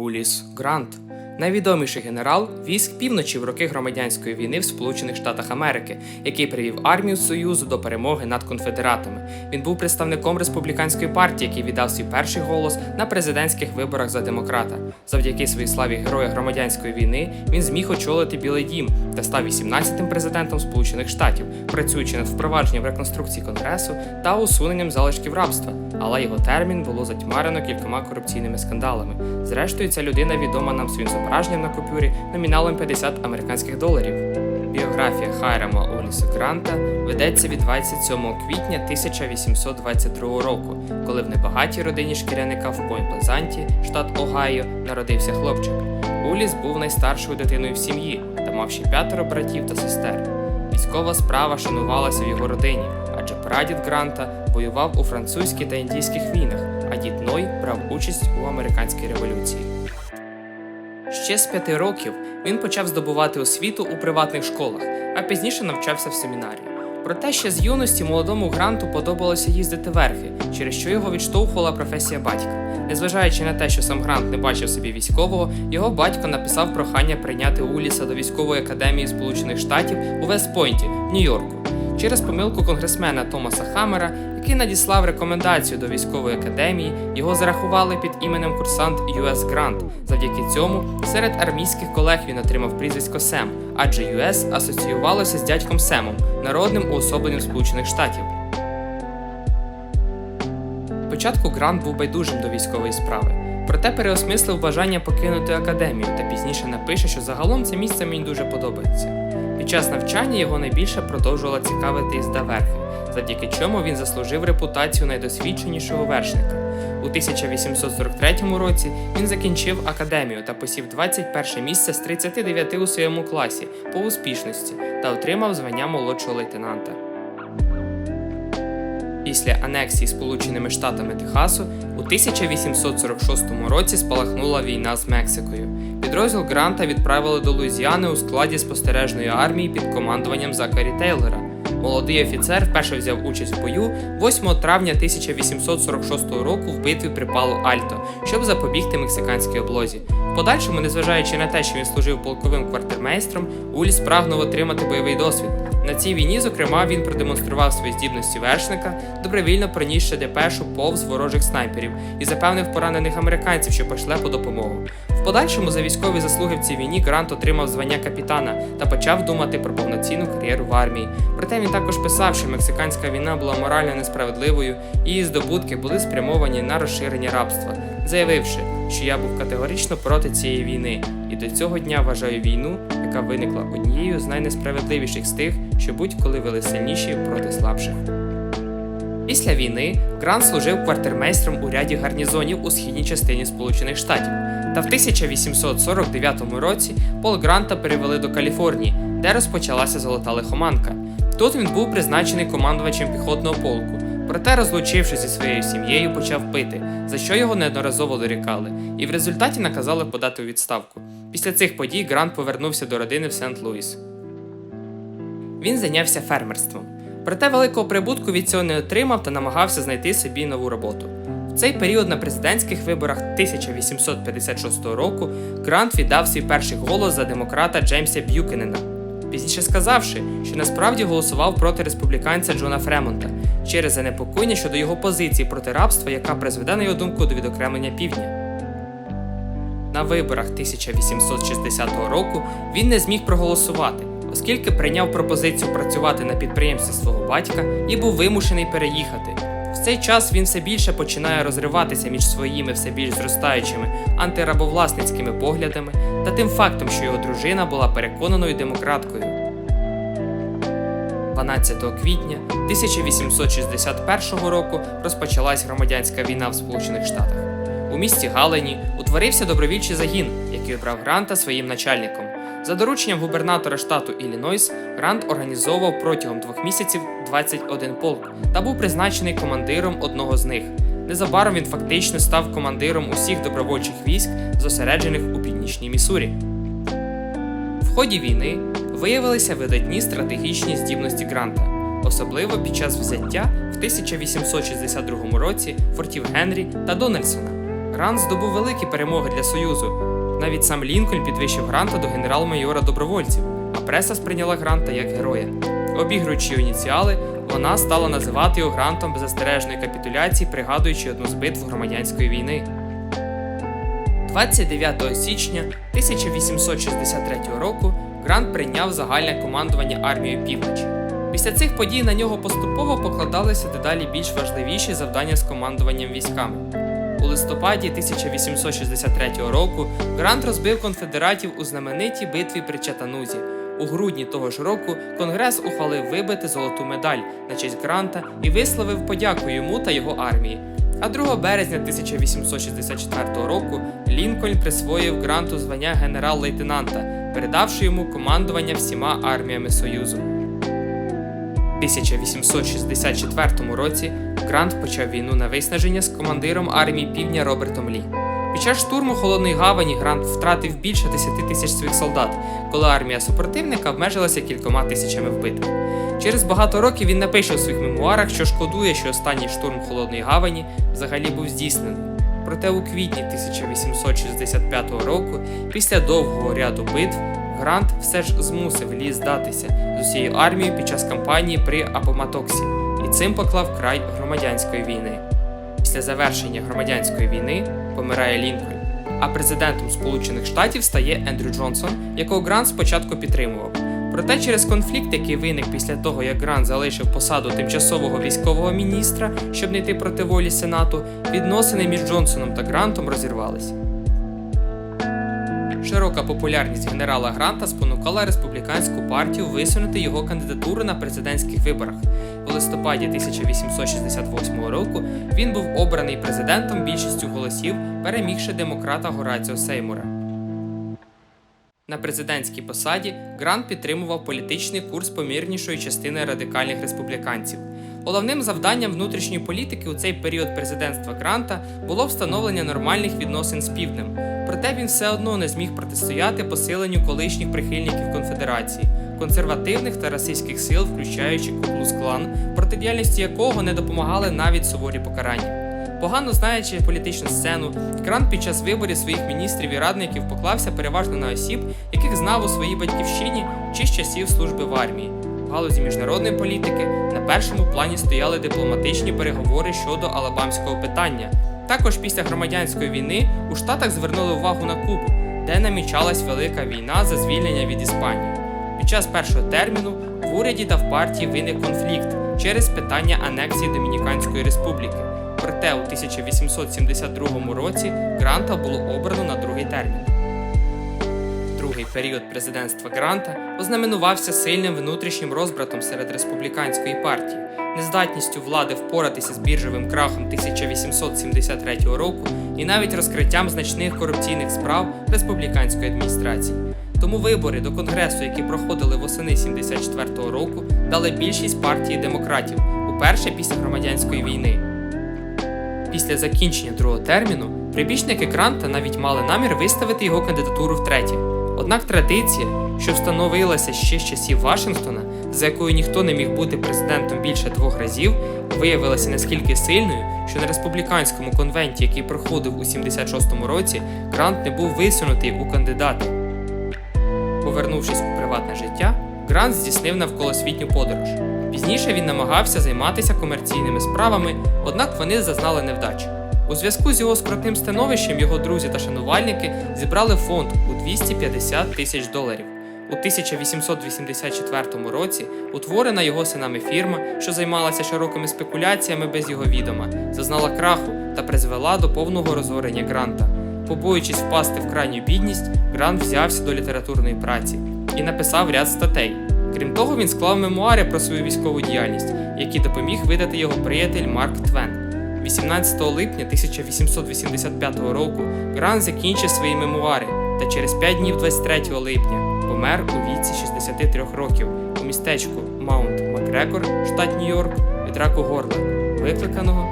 Уліс Грант, найвідоміший генерал військ півночі в роки громадянської війни в Сполучених Штатах Америки, який привів армію Союзу до перемоги над конфедератами. Він був представником республіканської партії, який віддав свій перший голос на президентських виборах за демократа. Завдяки своїй славі героя громадянської війни він зміг очолити Білий Дім та став 18-тим президентом Сполучених Штатів, працюючи над впровадженням реконструкції конгресу та усуненням залишків рабства. Але його термін було затьмарено кількома корупційними скандалами. Зрештою, ця людина відома нам своїм зображенням на купюрі номіналом 50 американських доларів. Біографія Хайрама Оліса Гранта ведеться від 27 квітня 1822 року, коли в небагатій родині шкіряника в Пойнт-Плезанті, штат Огайо, народився хлопчик. Уліс був найстаршою дитиною в сім'ї та мав ще п'ятеро братів та сестер. Військова справа шанувалася в його родині, адже прадід Гранта воював у французькій та індійських війнах, а дід Ной брав участь у американській революції. Ще з п'яти років він почав здобувати освіту у приватних школах, а пізніше навчався в семінарії. Проте ще з юності молодому гранту подобалося їздити верхи, через що його відштовхувала професія батька. Незважаючи на те, що сам Грант не бачив собі військового, його батько написав прохання прийняти Уліса до військової академії Сполучених Штатів у Вестпойнті, Нью-Йорку. Через помилку конгресмена Томаса Хаммера, який надіслав рекомендацію до військової академії, його зарахували під іменем курсант US Grant. Завдяки цьому серед армійських колег він отримав прізвисько Сем, адже US асоціювалося з дядьком Семом, народним уособленням Сполучених Штатів. Спочатку Грант був байдужим до військової справи, проте переосмислив бажання покинути академію та пізніше напише, що загалом це місце мені дуже подобається. Під час навчання його найбільше продовжувала цікавити їзда верхи, завдяки чому він заслужив репутацію найдосвідченішого вершника. У 1843 році він закінчив академію та посів 21 місце з 39 у своєму класі по успішності та отримав звання молодшого лейтенанта. Після анексії Сполученими Штатами Техасу у 1846 році спалахнула війна з Мексикою. Підрозділ Гранта відправили до Луїзіани у складі спостережної армії під командуванням Закарі Тейлора. Молодий офіцер вперше взяв участь в бою 8 травня 1846 року в битві при Палу Альто, щоб запобігти мексиканській облозі. В подальшому, незважаючи на те, що він служив полковим квартирмейстром, Уліс прагнув отримати бойовий досвід. На цій війні, зокрема, він продемонстрував свої здібності вершника, добровільно пронісши депешу повз ворожих снайперів і запевнив поранених американців, що пошле по допомогу. В подальшому за військові заслуги в цій війні Грант отримав звання капітана та почав думати про повноцінну кар'єру в армії. Проте він також писав, що мексиканська війна була морально несправедливою, і її здобутки були спрямовані на розширення рабства, заявивши, що я був категорично проти цієї війни, і до цього дня вважаю війну, яка виникла однією з найнесправедливіших з тих, що будь-коли вели сильніші проти слабших. Після війни Грант служив квартирмейстром у ряді гарнізонів у східній частині Сполучених Штатів. Та в 1849 році Пол Гранта перевели до Каліфорнії, де розпочалася золота лихоманка. Тут він був призначений командувачем піхотного полку. Проте, розлучившись зі своєю сім'єю, почав пити, за що його неодноразово дорікали, і в результаті наказали подати у відставку. Після цих подій Грант повернувся до родини в Сент-Луіс. Він зайнявся фермерством. Проте великого прибутку від цього не отримав та намагався знайти собі нову роботу. В цей період на президентських виборах 1856 року Грант віддав свій перший голос за демократа Джеймса Б'юкенена, пізніше сказавши, що насправді голосував проти республіканця Джона Фремонта через занепокоєння щодо його позиції проти рабства, яка призведе на його думку до відокремлення півдня. На виборах 1860 року він не зміг проголосувати, оскільки прийняв пропозицію працювати на підприємстві свого батька і був вимушений переїхати. Цей час він все більше починає розриватися між своїми все більш зростаючими антирабовласницькими поглядами та тим фактом, що його дружина була переконаною демократкою. 12 квітня 1861 року розпочалась громадянська війна в Сполучених Штатах. У місті Галені утворився добровільчий загін, який обрав Гранта своїм начальником. За дорученням губернатора штату Іллінойс, Грант організовував протягом двох місяців 21 полк та був призначений командиром одного з них. Незабаром він фактично став командиром усіх добровольчих військ, зосереджених у північній Місурі. В ході війни виявилися видатні стратегічні здібності Гранта, особливо під час взяття в 1862 році фортів Генрі та Дональдсона. Грант здобув великі перемоги для Союзу. Навіть сам Лінкольн підвищив Гранта до генерал-майора добровольців, а преса сприйняла Гранта як героя. Обігруючи ініціали, вона стала називати його грантом беззастережної капітуляції, пригадуючи одну з битв громадянської війни. 29 січня 1863 року Грант прийняв загальне командування армією півночі. Після цих подій на нього поступово покладалися дедалі більш важливіші завдання з командуванням військами. У листопаді 1863 року Грант розбив конфедератів у знаменитій битві при Чатанузі. У грудні того ж року Конгрес ухвалив вибити золоту медаль на честь Гранта і висловив подяку йому та його армії. А 2 березня 1864 року Лінкольн присвоїв Гранту звання генерал-лейтенанта, передавши йому командування всіма арміями Союзу. У 1864 році Грант почав війну на виснаження з командиром армії Півдня Робертом Лі. Під час штурму Холодної гавані Грант втратив більше 10 тисяч своїх солдат, коли армія супротивника обмежилася кількома тисячами вбитих. Через багато років він напише у своїх мемуарах, що шкодує, що останній штурм Холодної гавані взагалі був здійснений. Проте у квітні 1865 року, після довгого ряду битв, Грант все ж змусив Лі здатися з усією армією під час кампанії при Апоматоксі і цим поклав край громадянської війни. Після завершення громадянської війни помирає Лінкольн, а президентом Сполучених Штатів стає Ендрю Джонсон, якого Грант спочатку підтримував. Проте через конфлікт, який виник після того, як Грант залишив посаду тимчасового військового міністра, щоб не йти проти волі Сенату, відносини між Джонсоном та Грантом розірвалися. Широка популярність генерала Гранта спонукала республіканську партію висунути його кандидатуру на президентських виборах. У листопаді 1868 року він був обраний президентом більшістю голосів, перемігши демократа Гораціо Сеймура. На президентській посаді Грант підтримував політичний курс помірнішої частини радикальних республіканців. Головним завданням внутрішньої політики у цей період президентства Гранта було встановлення нормальних відносин з півднем. Проте він все одно не зміг протистояти посиленню колишніх прихильників конфедерації, консервативних та расистських сил, включаючи Куклус Клан, протидіяльності якого не допомагали навіть суворі покарання. Погано знаючи політичну сцену, Грант під час виборів своїх міністрів і радників поклався переважно на осіб, яких знав у своїй батьківщині чи з часів служби в армії. В галузі міжнародної політики на першому плані стояли дипломатичні переговори щодо алабамського питання. Також після громадянської війни у Штатах звернули увагу на Кубу, де намічалась велика війна за звільнення від Іспанії. Під час першого терміну в уряді та в партії виник конфлікт через питання анексії Домініканської республіки. Проте у 1872 році Гранта було обрано на другий термін. Другий період президентства Гранта ознаменувався сильним внутрішнім розбратом серед республіканської партії, нездатністю влади впоратися з біржовим крахом 1873 року і навіть розкриттям значних корупційних справ республіканської адміністрації. Тому вибори до конгресу, які проходили восени 74 року, дали більшість партії демократів уперше після громадянської війни. Після закінчення другого терміну прибічники Гранта навіть мали намір виставити його кандидатуру втретє. Однак традиція, що встановилася ще з часів Вашингтона, за якою ніхто не міг бути президентом більше двох разів, виявилася наскільки сильною, що на республіканському конвенті, який проходив у 76-му році, Грант не був висунутий у кандидати. Повернувшись у приватне життя, Грант здійснив навколосвітню подорож. Пізніше він намагався займатися комерційними справами, однак вони зазнали невдач. У зв'язку з його скрутним становищем його друзі та шанувальники зібрали фонд у 250 тисяч доларів. У 1884 році утворена його синами фірма, що займалася широкими спекуляціями без його відома, зазнала краху та призвела до повного розорення гранта. Побоюючись впасти в крайню бідність, Грант взявся до літературної праці і написав ряд статей. Крім того, він склав мемуари про свою військову діяльність, які допоміг видати його приятель Марк Твен. 18 липня 1885 року Грант закінчив свої мемуари та через 5 днів 23 липня помер у віці 63 років у містечку Маунт Макрекор, штат Нью-Йорк, від раку горла, викликаного